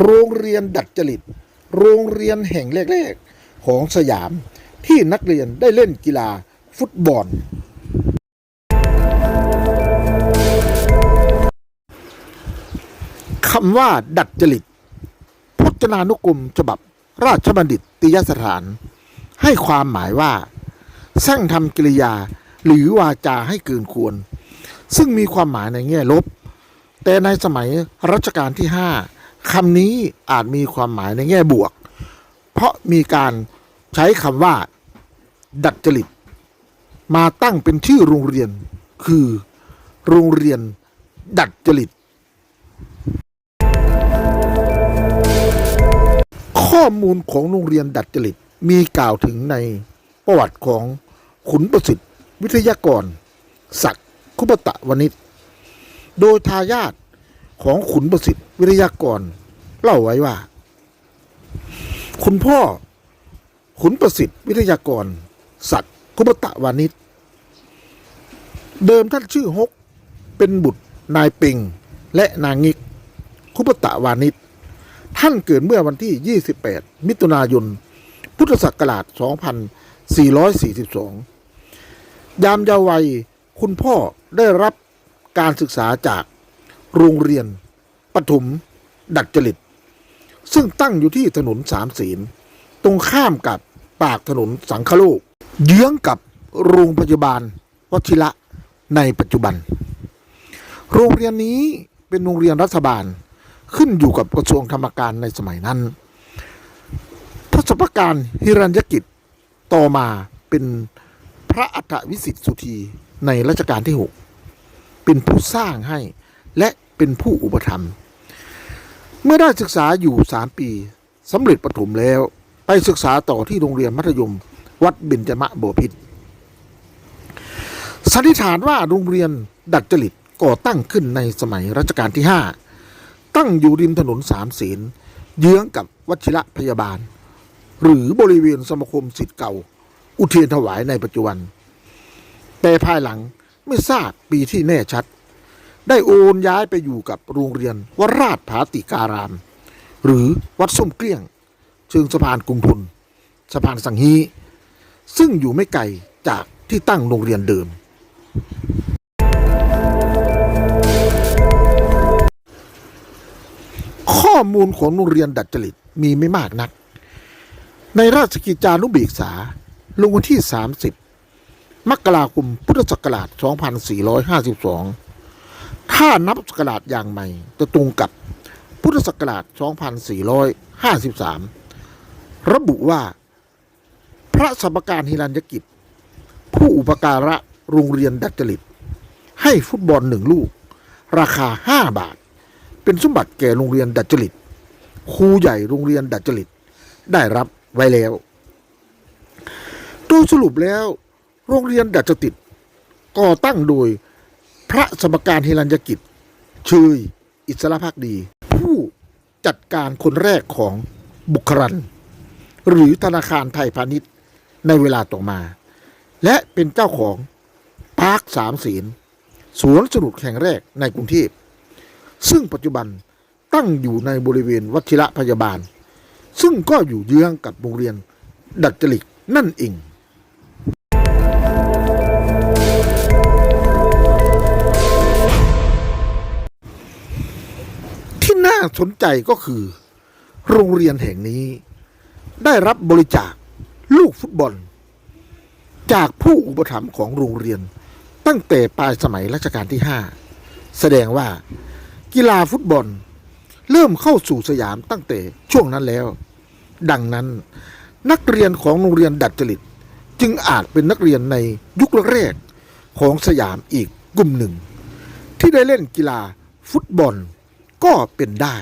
โรงเรียนดัดจริต โรงเรียนแห่งแรกๆ ของสยามที่นักเรียนได้เล่นกีฬาฟุตบอล คำว่าดัดจริตพจนานุกรมฉบับราชบัณฑิตติยสถาน ให้ความหมายว่าสร้างทำกิริยาหรือวาจาให้เกินควร ซึ่งมีความหมายในแง่ลบ แต่ในสมัยรัชกาลที่ 5 คำนี้อาจมีความหมายในแง่บวก เพราะมีการใช้คำว่า ดัดจริต มาตั้งเป็นชื่อโรงเรียน คือ โรงเรียน ดัดจริต ข้อมูลของโรงเรียนดัดจริต มีกล่าวถึงในประวัติของขุนประสิทธิ์ วิทยากร ศักดิ์คุปตะวณิชโดยทายาท ของขุนประสิทธิ์วิทยากร เล่าไว้ว่า คุณพ่อ ขุนประสิทธิ์วิทยากร ศักดิ์คุปตะวานิชเดิมท่านชื่อฮกเป็นบุตรนายปิง และนางงิก คุปตะวานิชท่านเกิดเมื่อวันที่ 28 มิถุนายน พุทธศักราช 2442 ยามเยาว์วัย คุณพ่อได้รับการศึกษาจาก โรงเรียนปฐมดัดจริต ซึ่งตั้งอยู่ที่ถนนสามศีลตรงข้ามกับปากถนนสังคโลก เยื้องกับโรงพยาบาลวชิระในปัจจุบัน โรงเรียนนี้เป็นโรงเรียนรัฐบาลขึ้นอยู่กับกระทรวงธรรมการในสมัยนั้นทศพการฮิรัญยกิจต่อมาเป็นพระอัฏฐวิสิทธิสุธีในรัชกาลที่ 6 เป็นผู้สร้างให้ และเป็นผู้อุปถัมภ์เมื่อได้ศึกษาอยู่ 3 ปีสำเร็จประถมแล้ว ไปศึกษาต่อที่โรงเรียนมัธยม วัดเบญจมะบพิตรสันนิษฐานว่าโรงเรียนดัดจริตก่อตั้งขึ้นในสมัยรัชกาลที่ 5 ตั้งอยู่ริมถนนสามเสนเยื้องกับวชิระพยาบาล หรือบริเวณสมาคมสิทธิ์เก่า อุเทนถวายในปัจจุบัน แต่ภายหลังไม่ทราบปีที่แน่ชัด ได้โอนย้ายไปอยู่กับโรงเรียนวราชผาติการาม หรือวัดส้มเกลี้ยง เชิงสะพานกรุงทนสะพานสังฮี ซึ่งอยู่ไม่ไกลจากที่ตั้งโรงเรียนเดิม ข้อมูลของโรงเรียนดัดจริตมีไม่มากนัก ในราชกิจจานุเบกษาลงวันที่ 30 มกราคมพุทธศักราช 2452 ถ้านับศักราชอย่างใหม่ จะตรงกับพุทธศักราช 2453 ระบุว่า พระสัมการฮิรัญยกิจ ผู้อุปการะโรงเรียนดัดจริต ให้ฟุตบอลหนึ่งลูก ราคา 5 บาท เป็นสมบัติแก่โรงเรียนดัดจริตครูใหญ่โรงเรียนดัดจริต ได้รับไว้แล้วโดยสรุปแล้ว โรงเรียนดัดจริตก่อตั้งโดย พระสมการฮิรัญยกิจเชยอิสระภาคดี ผู้จัดการคนแรกของบุครัน หรือธนาคารไทยพาณิชย์ในเวลาต่อมา และเป็นเจ้าของพาร์คสามศีลสวนสนุกแห่งแรกในกรุงเทพซึ่งปัจจุบันตั้งอยู่ในบริเวณวัชิระพยาบาล ซึ่งก็อยู่เยื้องกับโรงเรียนดัดจริตนั่นเอง สนใจก็คือ โรงเรียนแห่งนี้ ได้รับบริจาคลูกฟุตบอล จากผู้อุปถัมภ์ของโรงเรียน ตั้งแต่ปลายสมัยรัชกาลที่ 5 แสดงว่ากีฬาฟุตบอล เริ่มเข้าสู่สยามตั้งแต่ช่วงนั้นแล้ว ดังนั้นนักเรียนของโรงเรียนดัดจริต จึงอาจเป็นนักเรียนในยุคแรกของสยามอีกกลุ่มหนึ่ง ที่ได้เล่นกีฬาฟุตบอล ก็เป็นได้